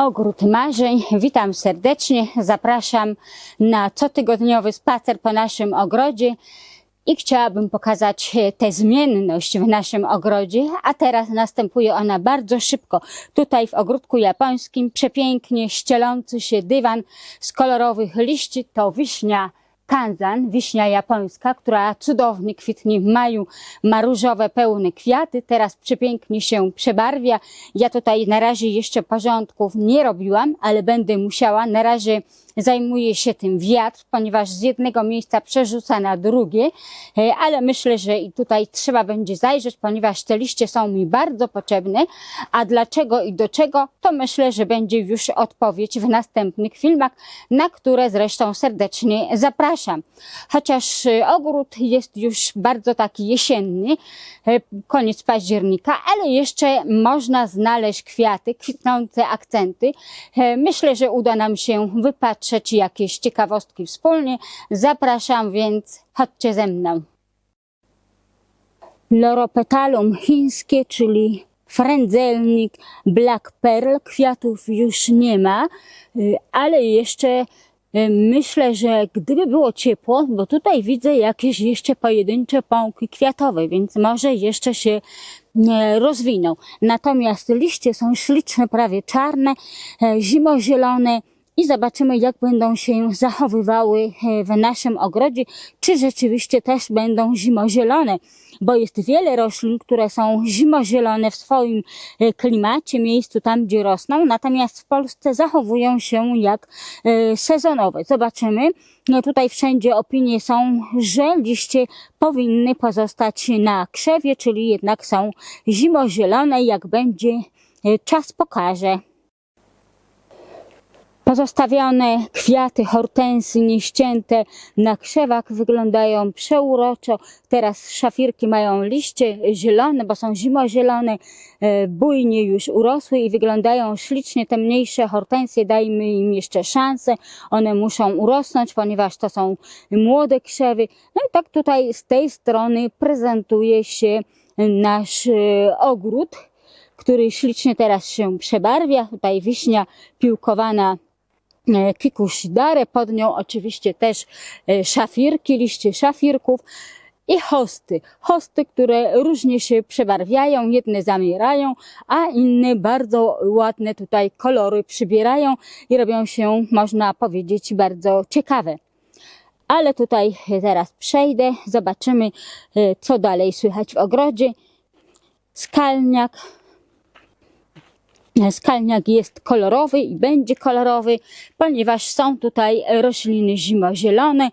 Ogród Marzeń. Witam serdecznie. Zapraszam na cotygodniowy spacer po naszym ogrodzie i chciałabym pokazać tę zmienność w naszym ogrodzie, a teraz następuje ona bardzo szybko. Tutaj w ogródku japońskim przepięknie ścielący się dywan z kolorowych liści to wiśnia kanzan, wiśnia japońska, która cudownie kwitnie w maju, ma różowe pełne kwiaty, teraz przepięknie się przebarwia. Ja tutaj na razie jeszcze porządków nie robiłam, ale będę musiała. Na razie zajmuje się tym wiatr, ponieważ z jednego miejsca przerzuca na drugie, e, ale myślę, że i tutaj trzeba będzie zajrzeć, ponieważ te liście są mi bardzo potrzebne, a dlaczego i do czego, to myślę, że będzie już odpowiedź w następnych filmach, na które zresztą serdecznie zapraszam. Chociaż e, ogród jest już bardzo taki jesienny, e, koniec października, ale jeszcze można znaleźć kwiaty, kwitnące akcenty. Myślę, że uda nam się wypatrzeć jakieś ciekawostki wspólnie. Zapraszam więc, chodźcie ze mną. Loropetalum chińskie, czyli frędzelnik, black pearl, kwiatów już nie ma, y, ale jeszcze y, myślę, że gdyby było ciepło, bo tutaj widzę jakieś jeszcze pojedyncze pąki kwiatowe, więc może jeszcze się rozwiną. Natomiast liście są śliczne, prawie czarne, e, zimozielone, i zobaczymy, jak będą się zachowywały e, w naszym ogrodzie, czy rzeczywiście też będą zimozielone, bo jest wiele roślin, które są zimozielone w swoim e, klimacie, miejscu tam, gdzie rosną, natomiast w Polsce zachowują się jak e, sezonowe. Zobaczymy. No tutaj wszędzie opinie są, że liście powinny pozostać na krzewie, czyli jednak są zimozielone. Jak będzie czas pokaże. Pozostawione kwiaty hortensy nieścięte na krzewach wyglądają przeuroczo. Teraz szafirki mają liście zielone, bo są zimozielone, e, bujnie już urosły i wyglądają ślicznie. Te mniejsze hortensje dajmy im jeszcze szansę. One muszą urosnąć, ponieważ to są młode krzewy. No i tak tutaj z tej strony prezentuje się nasz e, ogród który ślicznie teraz się przebarwia. Tutaj wiśnia piłkowana e, kikushidare, pod nią oczywiście też e, szafirki, liście szafirków i hosty. Hosty, które różnie się przebarwiają, jedne zamierają, a inne bardzo ładne tutaj kolory przybierają i robią się, można powiedzieć, bardzo ciekawe. Ale tutaj teraz przejdę, zobaczymy, e, co dalej słychać w ogrodzie. Skalniak, Skalniak jest kolorowy i będzie kolorowy, ponieważ są tutaj rośliny zimozielone,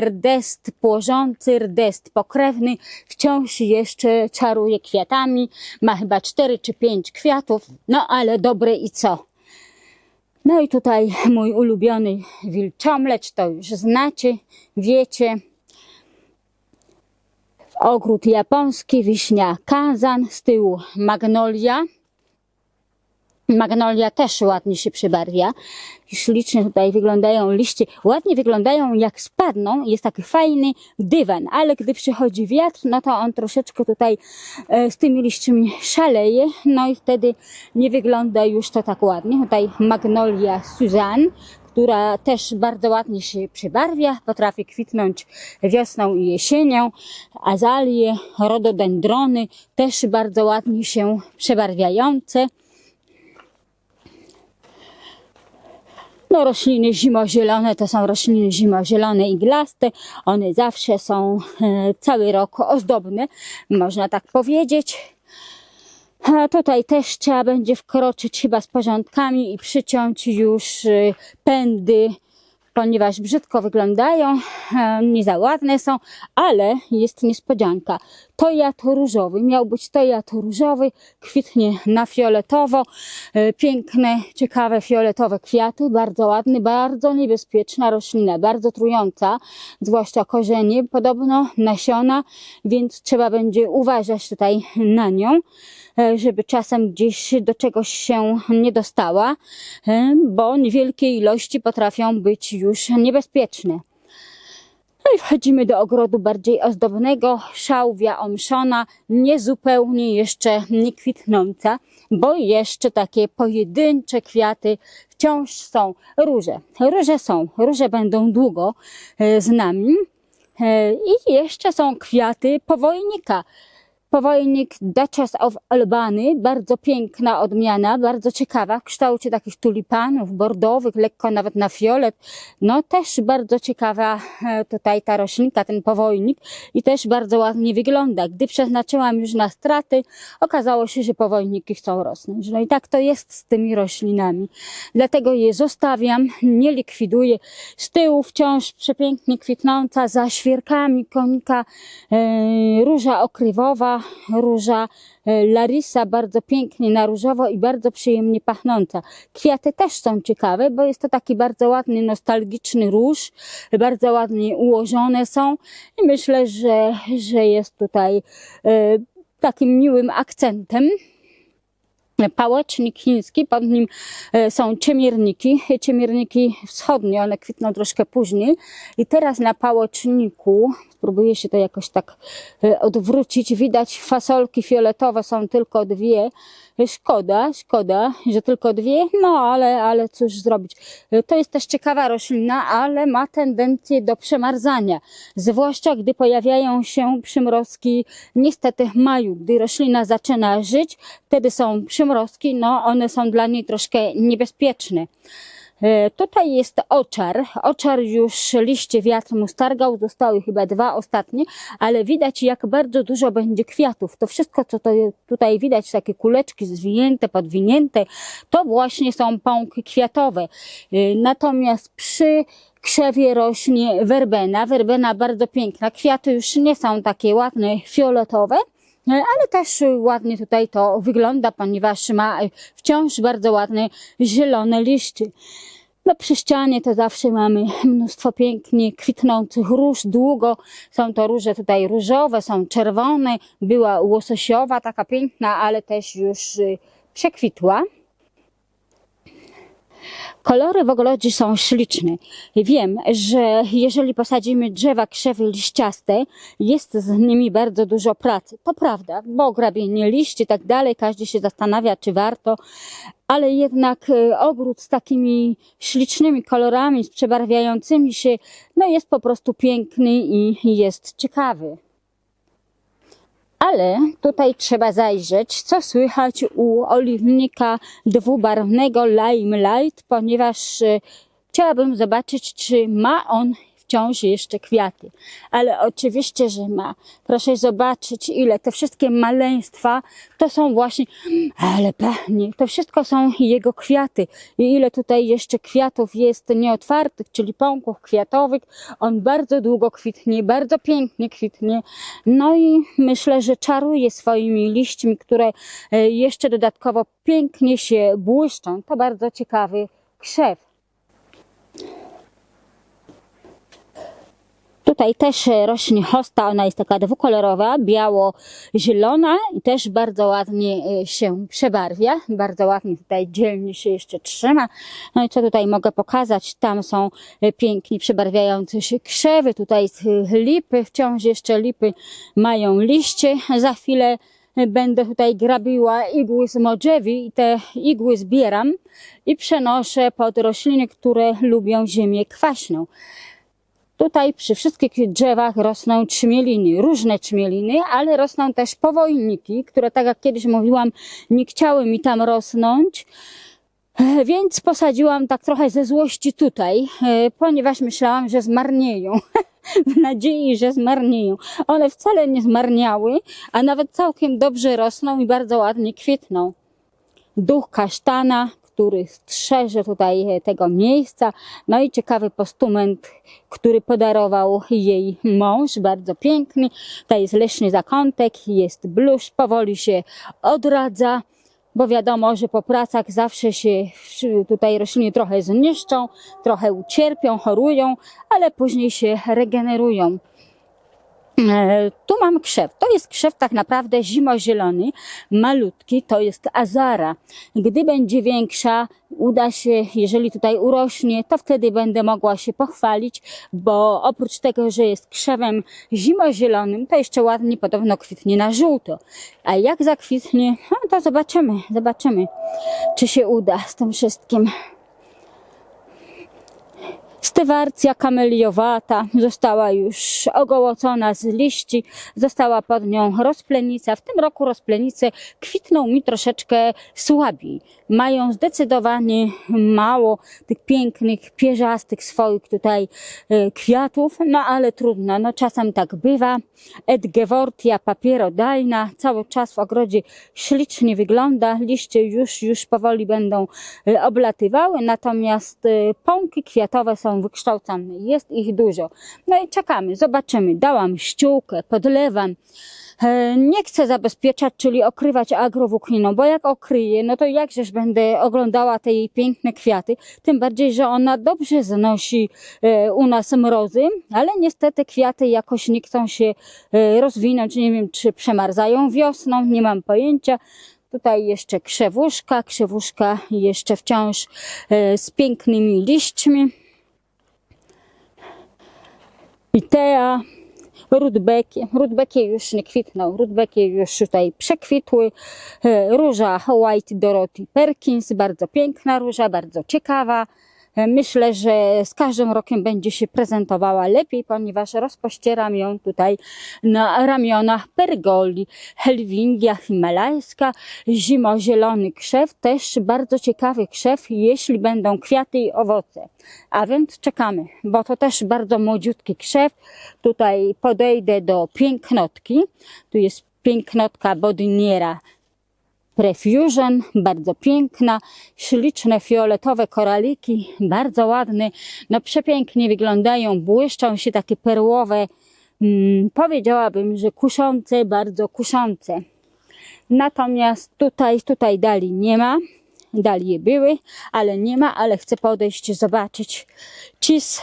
rdest płożący, rdest pokrewny, wciąż jeszcze czaruje kwiatami, ma chyba 4 czy 5 kwiatów, no ale dobre i co? No i tutaj mój ulubiony wilczomlecz, to już znacie, wiecie. Ogród japoński, wiśnia kazan, z tyłu magnolia. Magnolia też ładnie się przybarwia. Ślicznie tutaj wyglądają liście. Ładnie wyglądają jak spadną. Jest taki fajny dywan, ale gdy przychodzi wiatr, no to on troszeczkę tutaj e, z tymi liśćmi szaleje. No i wtedy nie wygląda już to tak ładnie. Tutaj Magnolia Suzanne która też bardzo ładnie się przybarwia, potrafi kwitnąć wiosną i jesienią. Azalie, rododendrony też bardzo ładnie się przebarwiające. No rośliny zimozielone to są rośliny zimozielone iglaste. One zawsze są e, cały rok ozdobne, można tak powiedzieć. A tutaj też trzeba będzie wkroczyć chyba z porządkami i przyciąć już e, pędy ponieważ brzydko wyglądają, e, nie za ładne są, ale jest niespodzianka. To jad różowy, miał być to jad różowy, kwitnie na fioletowo, e, piękne, ciekawe fioletowe kwiaty, bardzo ładny, bardzo niebezpieczna roślina, bardzo trująca, zwłaszcza korzenie, podobno nasiona, więc trzeba będzie uważać tutaj na nią e, żeby czasem gdzieś do czegoś się nie dostała, bo niewielkie ilości potrafią być już niebezpieczne. No i wchodzimy do ogrodu bardziej ozdobnego, szałwia omszona, niezupełnie jeszcze nie kwitnąca, bo jeszcze takie pojedyncze kwiaty wciąż są róże. Róże są, róże będą długo e, z nami. E, I jeszcze są kwiaty powojnika. Powojnik Duchess of Albany, bardzo piękna odmiana, bardzo ciekawa, w kształcie takich tulipanów bordowych, lekko nawet na fiolet. No też bardzo ciekawa e, tutaj ta roślinka, ten powojnik i też bardzo ładnie wygląda. Gdy przeznaczyłam już na straty, okazało się, że powojniki chcą rosnąć. No i tak to jest z tymi roślinami. Dlatego je zostawiam, nie likwiduję. Z tyłu wciąż przepięknie kwitnąca za świerkami konika e, róża okrywowa, róża e, Larisa, bardzo pięknie na różowo i bardzo przyjemnie pachnąca. Kwiaty też są ciekawe, bo jest to taki bardzo ładny, nostalgiczny róż, bardzo ładnie ułożone są i myślę, że, że jest tutaj e, takim miłym akcentem pałecznik chiński, pod nim e, są ciemierniki, ciemierniki wschodnie, one kwitną troszkę później. I teraz na pałeczniku, spróbuję się to jakoś tak e, odwrócić, widać fasolki fioletowe są tylko dwie, szkoda, szkoda, że tylko dwie, no ale, ale cóż zrobić. To jest też ciekawa roślina, ale ma tendencję do przemarzania, zwłaszcza gdy pojawiają się przymrozki niestety w maju, gdy roślina zaczyna żyć, wtedy są przymrozki, no one są dla niej troszkę niebezpieczne. E, Tutaj jest oczar. Oczar już liście wiatr mu stargał, zostały chyba dwa ostatnie, ale widać jak bardzo dużo będzie kwiatów. To wszystko, co to tutaj widać, takie kuleczki zwinięte, podwinięte, to właśnie są pąki kwiatowe. E, Natomiast przy krzewie rośnie werbena. Werbena bardzo piękna. Kwiaty już nie są takie ładne, fioletowe, ale też ładnie tutaj to wygląda, ponieważ ma wciąż bardzo ładne zielone liście. No przy ścianie to zawsze mamy mnóstwo pięknie kwitnących róż, długo są to róże tutaj różowe, są czerwone, była łososiowa, taka piękna, ale też już y, przekwitła. Kolory w ogrodzie są śliczne. Wiem, że jeżeli posadzimy drzewa, krzewy liściaste, jest z nimi bardzo dużo pracy. To prawda, bo grabienie liści i tak dalej, każdy się zastanawia, czy warto, ale jednak e, ogród z takimi ślicznymi kolorami, z przebarwiającymi się, no jest po prostu piękny i jest ciekawy. Ale tutaj trzeba zajrzeć, co słychać u oliwnika dwubarwnego Lime Light, ponieważ e, chciałabym zobaczyć, czy ma on wciąż jeszcze kwiaty. Ale oczywiście, że ma. Proszę zobaczyć, ile te wszystkie maleństwa to są właśnie, ale pachnie, to wszystko są jego kwiaty. I ile tutaj jeszcze kwiatów jest nieotwartych, czyli pąków kwiatowych. On bardzo długo kwitnie, bardzo pięknie kwitnie. No i myślę, że czaruje swoimi liśćmi, które e, jeszcze dodatkowo pięknie się błyszczą. To bardzo ciekawy krzew. Tutaj też e, rośnie hosta, ona jest taka dwukolorowa, biało-zielona i też bardzo ładnie e, się przebarwia. Bardzo ładnie tutaj dzielnie się jeszcze trzyma. No i co tutaj mogę pokazać? Tam są e, pięknie przebarwiające się krzewy, tutaj lipy, wciąż jeszcze lipy mają liście. Za chwilę będę tutaj grabiła igły z modrzewi i te igły zbieram i przenoszę pod rośliny, które lubią ziemię kwaśną. Tutaj przy wszystkich drzewach rosną trzmieliny, różne trzmieliny, ale rosną też powojniki, które tak jak kiedyś mówiłam, nie chciały mi tam rosnąć. Więc posadziłam tak trochę ze złości tutaj, e, ponieważ myślałam, że zmarnieją. W nadziei, że zmarnieją. One wcale nie zmarniały, a nawet całkiem dobrze rosną i bardzo ładnie kwitną. Duch kasztana, który strzeże tutaj e, tego miejsca. No i ciekawy postument, który podarował jej mąż, bardzo piękny. Tutaj jest leśny zakątek, jest bluszcz, powoli się odradza, bo wiadomo, że po pracach zawsze się tutaj rośliny trochę zniszczą, trochę ucierpią, chorują, ale później się regenerują. E, Tu mam krzew. To jest krzew tak naprawdę zimozielony, malutki, to jest azara. Gdy będzie większa, uda się, jeżeli tutaj urośnie, to wtedy będę mogła się pochwalić, bo oprócz tego, że jest krzewem zimozielonym, to jeszcze ładnie podobno kwitnie na żółto. A jak zakwitnie, no to zobaczymy, zobaczymy, czy się uda z tym wszystkim. Stywarcja kameliowata została już ogołocona z liści, została pod nią rozplenica. W tym roku rozplenice kwitną mi troszeczkę słabiej. Mają zdecydowanie mało tych pięknych, pierzastych swoich tutaj e, kwiatów, no ale trudno, no czasem tak bywa. Edgewortia papierodajna cały czas w ogrodzie ślicznie wygląda, liście już, już powoli będą e, oblatywały, natomiast e, pąki kwiatowe są wykształcone, jest ich dużo. No i czekamy, zobaczymy. Dałam ściółkę, podlewam. E, Nie chcę zabezpieczać, czyli okrywać agrowłókniną, bo jak okryję, no to jakżeż będę oglądała te jej piękne kwiaty, tym bardziej, że ona dobrze znosi e, u nas mrozy, ale niestety kwiaty jakoś nie chcą się e, rozwinąć, nie wiem czy przemarzają wiosną, nie mam pojęcia. Tutaj jeszcze krzewuszka, krzewuszka jeszcze wciąż z pięknymi liśćmi. Itea, rudbekie. Rudbekie już nie kwitną, rudbekie już tutaj przekwitły. E, Róża White Dorothy Perkins, bardzo piękna róża, bardzo ciekawa. E, Myślę, że z każdym rokiem będzie się prezentowała lepiej, ponieważ rozpościeram ją tutaj na ramionach pergoli. Helwingia himalajska, zimozielony krzew, też bardzo ciekawy krzew, jeśli będą kwiaty i owoce. A więc czekamy, bo to też bardzo młodziutki krzew. Tutaj podejdę do pięknotki. Tu jest pięknotka Bodiniera Prefusion, bardzo piękna, śliczne fioletowe koraliki, bardzo ładne, no przepięknie wyglądają, błyszczą się takie perłowe, mm, powiedziałabym, że kuszące, bardzo kuszące. Natomiast tutaj, tutaj dali nie ma, dali były, ale nie ma, ale chcę podejść, zobaczyć. Cis,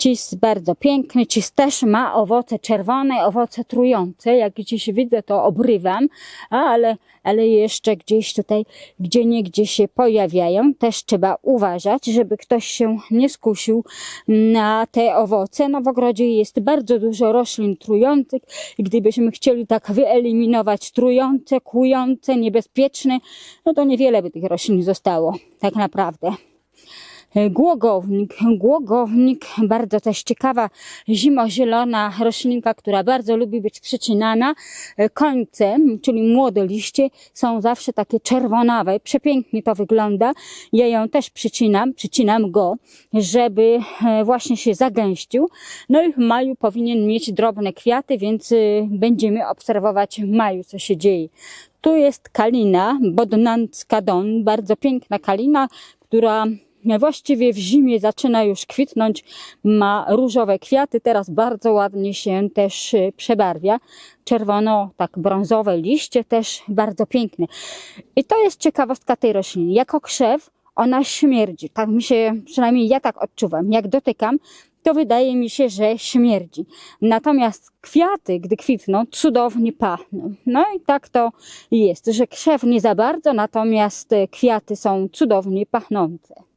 cis bardzo piękny, cis też ma owoce czerwone, owoce trujące, jak gdzieś widzę to obrywam, ale, ale jeszcze gdzieś tutaj, gdzie nie gdzie się pojawiają, też trzeba uważać, żeby ktoś się nie skusił na te owoce. No w ogrodzie jest bardzo dużo roślin trujących gdybyśmy chcieli tak wyeliminować trujące, kłujące, niebezpieczne, no to niewiele by tych roślin zostało, tak naprawdę. Głogownik. Głogownik, bardzo też ciekawa zimozielona roślinka, która bardzo lubi być przycinana. Końcem, czyli młode liście są zawsze takie czerwonawe. Przepięknie to wygląda. Ja ją też przycinam, przycinam go, żeby e, właśnie się zagęścił. No i w maju powinien mieć drobne kwiaty, więc będziemy obserwować w maju, co się dzieje. Tu jest kalina, bodnancka don, bardzo piękna kalina, która właściwie w zimie zaczyna już kwitnąć, ma różowe kwiaty, teraz bardzo ładnie się też y, przebarwia. Czerwono, tak brązowe liście też bardzo piękne. I to jest ciekawostka tej rośliny. Jako krzew ona śmierdzi, tak mi się, przynajmniej ja tak odczuwam. Jak dotykam, to wydaje mi się, że śmierdzi. Natomiast kwiaty, gdy kwitną, cudownie pachną. No i tak to jest, że krzew nie za bardzo, natomiast y, kwiaty są cudownie pachnące.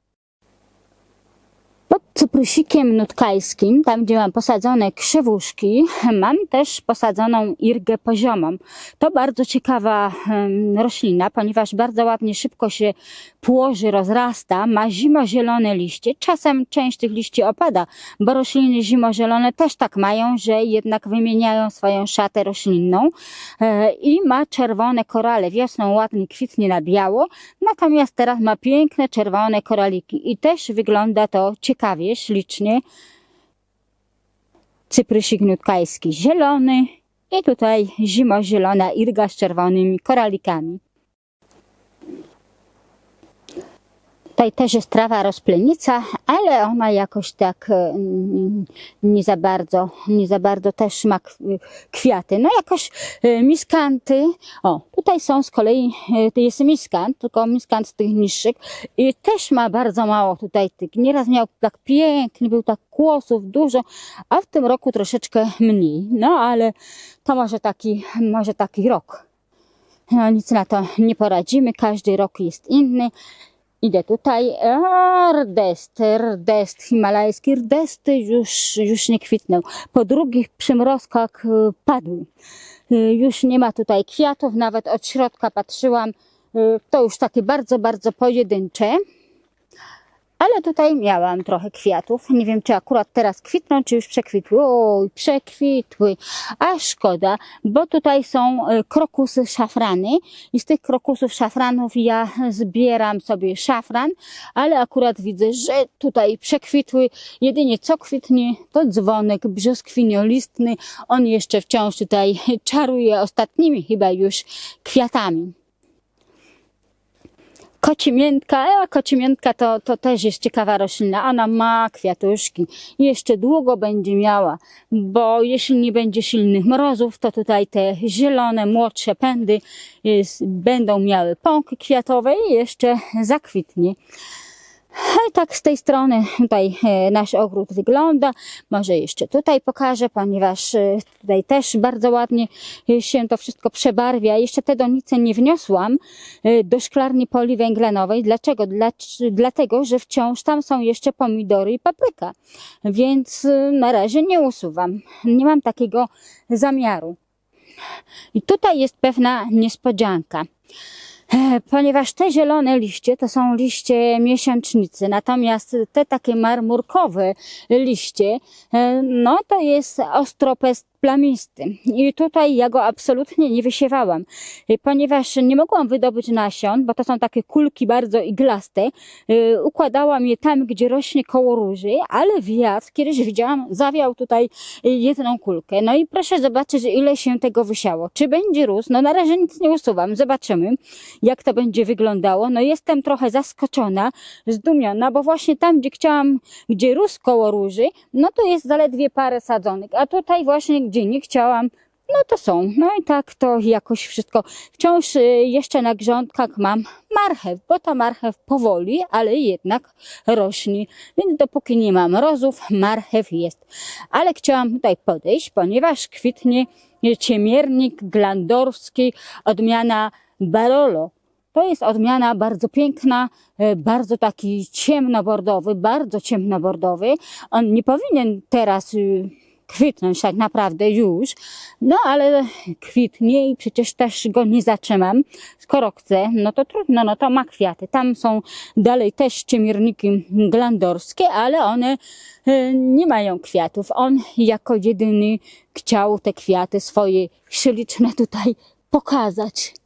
Cyprusikiem nutkajskim, tam gdzie mam posadzone krzewuszki, mam też posadzoną irgę poziomą. To bardzo ciekawa roślina, ponieważ bardzo ładnie, szybko się płoży, rozrasta, ma zimozielone liście. Czasem część tych liści opada, bo rośliny zimozielone też tak mają, że jednak wymieniają swoją szatę roślinną e, i ma czerwone korale. Wiosną ładnie kwitnie na biało, natomiast teraz ma piękne czerwone koraliki i też wygląda to ciekawie, ślicznie. Cyprysik nutkajski zielony i tutaj zimozielona irga z czerwonymi koralikami. Tutaj też jest trawa rozplenica, ale ona jakoś tak e, nie za bardzo, nie za bardzo też ma kwiaty. No jakoś e, miskanty, o tutaj są z kolei, e, to jest miskant, tylko miskant z tych niższych i też ma bardzo mało tutaj tych. Nieraz miał tak piękny, był tak kłosów dużo, a w tym roku troszeczkę mniej. No ale to może taki, może taki rok. No nic na to nie poradzimy, każdy rok jest inny. Idę tutaj, a, rdest, rdest, himalajski rdesty już, już nie kwitną. Po drugich przymrozkach e, padły. E, Już nie ma tutaj kwiatów, nawet od środka patrzyłam, e, to już takie bardzo, bardzo pojedyncze. Ale tutaj miałam trochę kwiatów. Nie wiem, czy akurat teraz kwitną, czy już przekwitły. Oj, przekwitły. A szkoda, bo tutaj są e, krokusy szafrany i z tych krokusów szafranów ja zbieram sobie szafran, ale akurat widzę, że tutaj przekwitły. Jedynie co kwitnie, to dzwonek brzoskwiniolistny. On jeszcze wciąż tutaj czaruje ostatnimi chyba już kwiatami. Kocimiętka, a kocimiętka to, to też jest ciekawa roślina. Ona ma kwiatuszki. i Jeszcze długo będzie miała, bo jeśli nie będzie silnych mrozów, to tutaj te zielone, młodsze pędy jest, będą miały pąki kwiatowe i jeszcze zakwitnie. I tak z tej strony tutaj e, nasz ogród wygląda. Może jeszcze tutaj pokażę, ponieważ e, tutaj też bardzo ładnie się to wszystko przebarwia. Jeszcze te donice nie wniosłam e, do szklarni poliwęglenowej. Dlaczego? Dlac- Dlatego, że wciąż tam są jeszcze pomidory i papryka. Więc na razie nie usuwam. Nie mam takiego zamiaru. I tutaj jest pewna niespodzianka. E, Ponieważ te zielone liście to są liście miesięcznicy, natomiast te takie marmurkowe liście, e, no to jest ostropest plamisty. I tutaj ja go absolutnie nie wysiewałam, e, ponieważ nie mogłam wydobyć nasion, bo to są takie kulki bardzo iglaste. E, Układałam je tam, gdzie rośnie koło róży, ale wiatr, kiedyś widziałam, zawiał tutaj e, jedną kulkę. No i proszę zobaczyć, ile się tego wysiało. Czy będzie rósł? No na razie nic nie usuwam, zobaczymy jak to będzie wyglądało. No jestem trochę zaskoczona, zdumiona, bo właśnie tam, gdzie chciałam, gdzie rósł koło róży, no to jest zaledwie parę sadzonek, a tutaj właśnie, gdzie nie chciałam, no to są. No i tak to jakoś wszystko. Wciąż y, jeszcze na grządkach mam marchew, bo ta marchew powoli, ale jednak rośnie. Więc dopóki nie ma mrozów, marchew jest. Ale chciałam tutaj podejść, ponieważ kwitnie ciemiernik glandorski, odmiana Barolo. To jest odmiana bardzo piękna, e, bardzo taki ciemnobordowy, bardzo ciemnobordowy. On nie powinien teraz y, kwitnąć tak naprawdę już, no ale kwitnie i przecież też go nie zatrzymam. Skoro chcę, no to trudno, no to ma kwiaty. Tam są dalej też ciemierniki glandorskie, ale one e, nie mają kwiatów. On jako jedyny chciał te kwiaty swoje śliczne tutaj pokazać.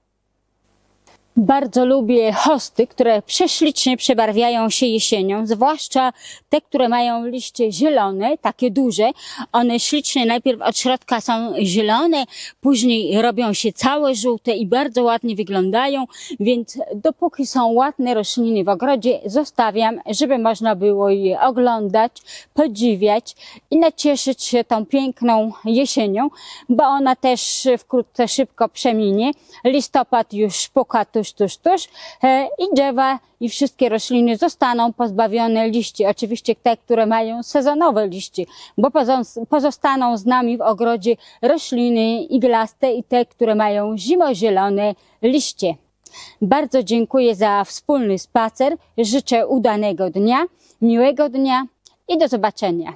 Bardzo lubię hosty, które prześlicznie przebarwiają się jesienią, zwłaszcza te, które mają liście zielone, takie duże. One ślicznie najpierw od środka są zielone, później robią się całe żółte i bardzo ładnie wyglądają, więc dopóki są ładne rośliny w ogrodzie, zostawiam, żeby można było je oglądać, podziwiać i nacieszyć się tą piękną jesienią, bo ona też wkrótce szybko przeminie. Listopad już puka tuż, tuż e, i drzewa i wszystkie rośliny zostaną pozbawione liści. Oczywiście te, które mają sezonowe liście, bo pozos- pozostaną z nami w ogrodzie rośliny iglaste i te, które mają zimozielone liście. Bardzo dziękuję za wspólny spacer. Życzę udanego dnia, miłego dnia i do zobaczenia.